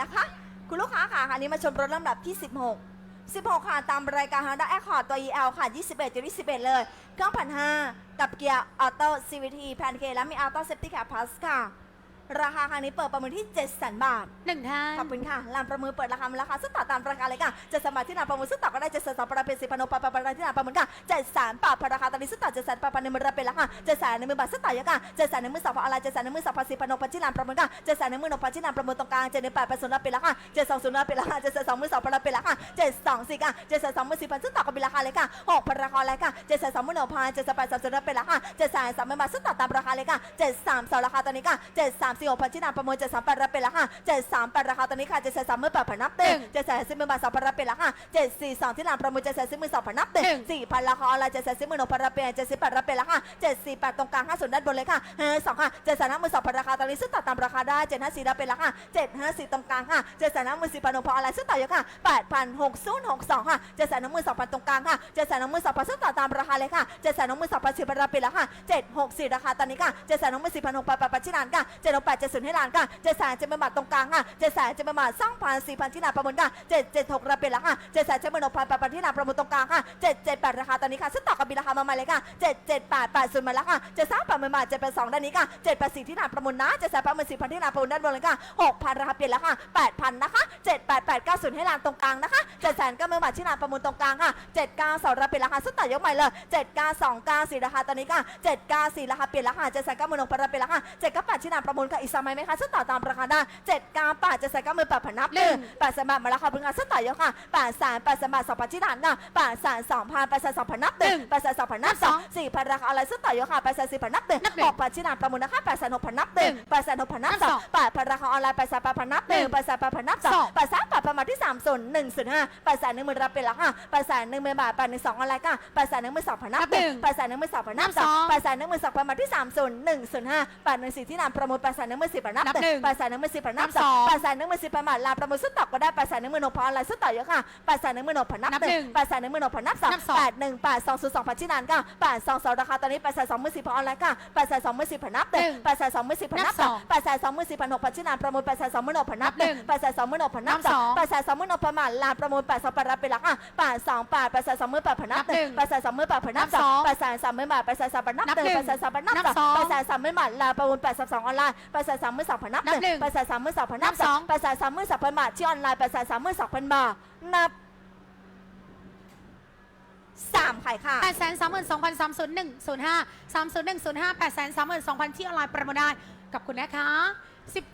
นะคะ คุณลูกค้าค่ะคันนี้มาชมรถลำดับที่ 16 16 ค่ะ ตามรายการ Honda Accord ตัว EL ค่ะ 21จุด21 เลยเครื่องพันห้ากับเกียร์ออโต้ CVT แพนเคและมีออโต้เซฟตี้แคปพลัสค่ะ ราคาคันนี้เปิดประเมินที่ 700,000 บาท หนึ่งท่าน ขอบคุณค่ะลานประเมินเปิดราคามาราคาสุดต่อตามราคาเลยค่ะจะสมัครที่ลานประเมินสุดต่อก็ได้จะเสนอประเป็นสิพันโนปะปะปะที่ลานประเมินค่ะเจ็ดแสนบาทพอราคาตอนนี้สุดต่อเจ็ดแสนปะปะในมือรับเป็นราคาเจ็ดแสนในมือบาทสุดต่อยังค่ะเจ็ดแสนในมือสองพันอะไรเจ็ดแสนในมือสองพันสิพันโนปะที่ลานประเมินค่ะเจ็ดแสนในมือหนพันที่ลานประเมินตรงกลางเจ็ดในแปดพันศูนย์รับเป็นราคาเจ็ดสองศูนย์รับเป็นราคาเจ็ดสองมือสองพันรับเป็นราคาเจ็ดสองสี่ค่ะเจ็ดสองมือสี่พันสุดต่อก็เป็นราคาเลยค่ะหกพันราคาเลยค่ะเจ็ดสองมือหนึ่งพันเจ็ดแปดสามศูนย์รับเป็นราคาเจ็ดสามสามมือบาทสุดต่อตามราคาเลยค่ะเจ็ดสามสองราคาตอนนี้ค่ะเจ็ดสามสี่หกพันที่ลานประเมินเจ็ดสามแปดรับเป็นราคาเจ็ดสามแปดราคาตอนนี้ค่ะเจ็ดสามมือแปดพันนับเต็มเจ็ดแสนสิบหมื่นบาทสองพันรับเป็นราคาเจ็ดสี่สองที่ร้านประมูลเจ็ดแสนสิบหมื่นสองพันนับเต็มหนึ่งสี่พันราคาออนไลน์เจ็ดแสนสิบหมื่นหกพันรับเป็นเจ็ดสิบแปดรับเป็นราคาเจ็ดสี่แปดตรงกลางห้าศูนย์ด้านบนเลยค่ะเฮ้ยสองค่ะเจ็ดแสนห้าหมื่นสองพันราคาตอนนี้ซึ่งตัดตามราคาได้เจ็ดห้าสี่รับเป็นราคาเจ็ดห้าสี่ตรงกลางค่ะเจ็ดแสนห้าหมื่นสี่พันหกพันออนไลน์ซึ่งต่อเยอะค่ะแปดพันหกศูนย์หกสองค่ะเจ็ดแสนห้าหมื่นสองพันตรงกลางค่ะเจ็ดแสนห้าหมื่นสองพันซึ่งตัดตามราคาเลยค่ะเจ็ดแสนห้าหมื่นสองพันสี่พันรับเป็นราคาเจ็ดหกสี่ราคาตอนนี้ค่ะเจ็ดแสนห้าหมื่นสี่พันหกพันแปดพันที่ร้านค่ะเจ็ดหกแปดเจ็ดศูนย์ให้ร้านค่ะเจ็ดแสนเจ็ดหมื่นบาทตรงกลางค่ะเจ็ดแสนเจ็ดหมื่นบาทสองพันสี่พันที่ร้านประมูลค่ะเจ็ดเจ็ดหกรับเป็นราคาเจ็ดแสนเจ็ดหมื่นหกพันแปดพันที่ร้านประมูลตรงกลางค่ะเจ็ดเจ็ดแปดราคาตอนนี้ค่ะซึ่งต่อกับมีราคามาใหม่เลยค่ะเจ็ดเจ็ดแปดแปดศูนย์มาแล้วค่ะเจ็ดสามแปดหมื่นบาทเจ็ดแปดสองด้านนี้ค่ะเจ็ดแปดสี่ที่ร้านประมูลนะเจ็ดแสนแปดหมื่นสี่พันที่ร้านประมูลด้านบนเลยค่ะหกพันราคาเปลี่ยนแล้วค่ะแปดพันนะคะเจ็ดแปดแปดเก้าศูนย์ให้ร้านตรงกลางนะคะเจ็ดแสนเก้าหมื่นบาทที่ร้านประมูลตรงกลางค่ะเจ็ดเก้าสองราคาเปลี่ยนราคาซึ่งต่อยกใหม่เลยเจ็ดเก้าสองเก้าสี่ราคาตอนนี้ค่ะเจ็ดเก้าสี่ราคาเปลี่ยนราคาเจ็ดแสนเก้าหมื่นหกพันราคาเปลี่ยนราคาเจ็ดเก้าแปดที่ร้านประมูลค่ะอีกสมัยไหมคะซึ่งต่อตามราคาได้เจ็ดก้าแปดเจ็ดแสนเก้าหมื่นแปดพันนับหนึ่งแปดสนบาทมาแล้วค่ะเพิ่งอาซึ่งต่อยกค่ะแปดแสามแปดสนบาทสองพันที่ฐานค่ะแปดแสามสองพันแปดแสามสองพันนับหนึ่งแปดแสามสองพันนับสองสี่พันราคาอะไรซึ่งต่อยกค่ะแปดแสามสี่พันนับหนึ่งหกพันที่ฐานประมูลนะคะแปดแสามหกพันนับหนึ่งแปดแสามหกพันนับสองแปดพันราคาออนไลน์แปดแสามแปดพันนับหนึ่งแปดแสามแปดพันนับสองแปดแสามแปดประมาณที่สามส่วนหนึ่งส่วนห้าแปดแสามหนึ่งหมื่นรับเป็นราคาแปดแสามหนึ่งหมื่นบาทแปดหนึ่งสองออนไลน์ค่ะแปดแสามหนึ่งหมื่นสองพันนับหนึ่งแปดแสามหนึ่งหมื่นสองพันนับสองแปดแสามหนึ่งหมื่นสองประมาณที่สามส่วนหนึ่งส่วนห้าแปดหนึ่งสี่ที่ฐานประมูลแปดแสามหนึ่งหมื่นสิบพันนับหนึ่งแปดสามหนึ่งหมื่นสิบพันนับสองแปดสามหนึ่งหมื่นสิบพันบาทลาประมูลสุดตอกก็ได้แปดสามหนึ่งหมื่นหกพันออนไลน์สุดต่อเยอะค่ะแปดสามหนึ่งหมื่นหกพันนับนับหหนึ่นึ่งงแปดสามหนึ่งหมื่นหกพันนับสองนับสอง แปดหนึ่งแปดสองศูนย์สองพันที่นานค่ะแปดสองสองราคาตอนนี้แปดแสนสองหมื่นสี่พันออนไลน์ค่ะแปดแสนสองหมื่นสี่พันนับหนึ่งหนึ่งแปดแสนสองหมื่นสี่พันนับนับสสอองงแปดแสนสองหมื่นสี่พันหกพันที่นานประมูลแปดแสนสองหมื่นหกพันนับหนึ่งนับหนึ่งแปดแสนสองหมื่นหกพันนับนับสสอองงแปดแสนสองหมื่นหกพันบาทลาประมูลแปดสองแปดรับไปละค่ะแปดสองแปดแปดแสนสองหมื่นแปดพันนับหนึ่งนับหนึ่งแปดแสนสองหมื่นแปดพันนับนับสสอองงแปดแสนสามหมื่นบาทแปดแสนสามพันนับนับหนึ่งหนึ่งแปดแสนสามพันนับนับสอง สองแปดแสนสามหมื่นบาทลาประมูลแปดสองสองออนไลน์แปดแสนสามหมื่นสองพันนับหนับหนึ่นึ่งงแปดแสนสามหมื่นสองพันนับนับสสอองงแปดแสนสามหมื่นสองพันบาทที่ออนไลน์แปดแสนสามหมื่นสองพันบาทนับสามขายค่ะแปดแสนสามหมื่นสองพันสามศูนย์หนึ่งศูนย์ห้าสามศูนย์หนึ่งศูนย์ห้าแปดแสนสามหมื่นสองพันที่ออนไลน์ประมูลได้กับคุณนะคะสิบ